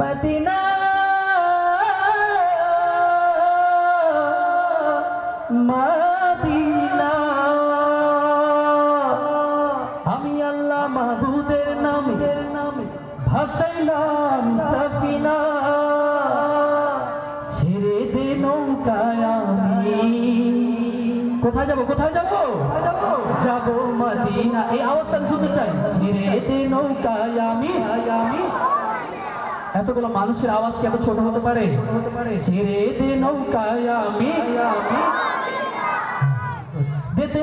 Medina. Medina. আমি আল্লাহ মাহবুদের নামে নামে ভাসাইলাম সাফিনা। ছেড়ে দে নৌকায় কোথায় যাব কোথায় যাব? যাব মদিনা। এই আওয়াজটা শুনতে চাই। ছেড়ে দে নৌকায় আমি আমি। এতগুলো মানুষের আওয়াজ কি এত ছোট হতে পারে? ছেড়ে দে নৌকায় আমি। দেতে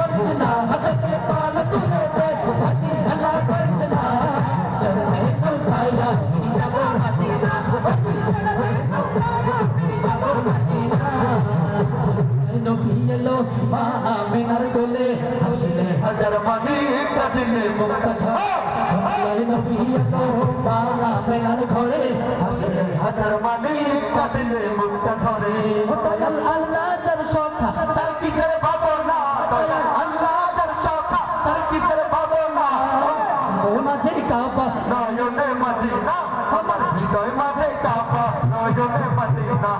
মা আমিনার কোলে হাসলে হাজার মানি কাঁদিলে মুক্তা ছাড়া নবী এলো মা আমিনার ঘরে হাসলে হাজার মানি কাঁদিলে মুক্তা ধরে দয়াল আল্লাহ যার সখা তার কিসের ভাবনা? দয়াল আল্লাহ যার সখা তার কিসের মাঝে কাবা নয়নে মদিনা। আমার হৃদয় মাঝে কাবা নয়নে মদিনা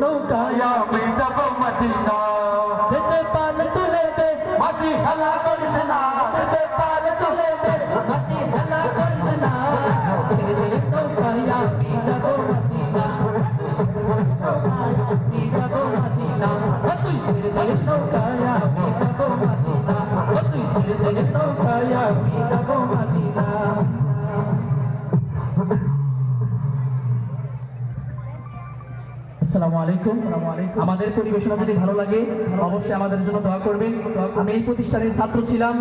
নৌকায় আমি যাব মদিনা যেতে পালে তুলে দে মাঝি হেলা করিস না যেতে পালে তুলে দে মাঝি হেলা করিস না ছেড়ে নৌকায় আমি যাব মদিনা আমি যাব মদিনা তুই ছেড়ে নৌকায় আমি যাব মদিনা তুই ছেড়ে নৌকায় আমি যাব আসসালামু আলাইকুম। আমাদের পরিবেশনা যদি ভালো লাগে, অবশ্যই আমাদের জন্য দোয়া করবেন। আমি এই প্রতিষ্ঠানের ছাত্র ছিলাম।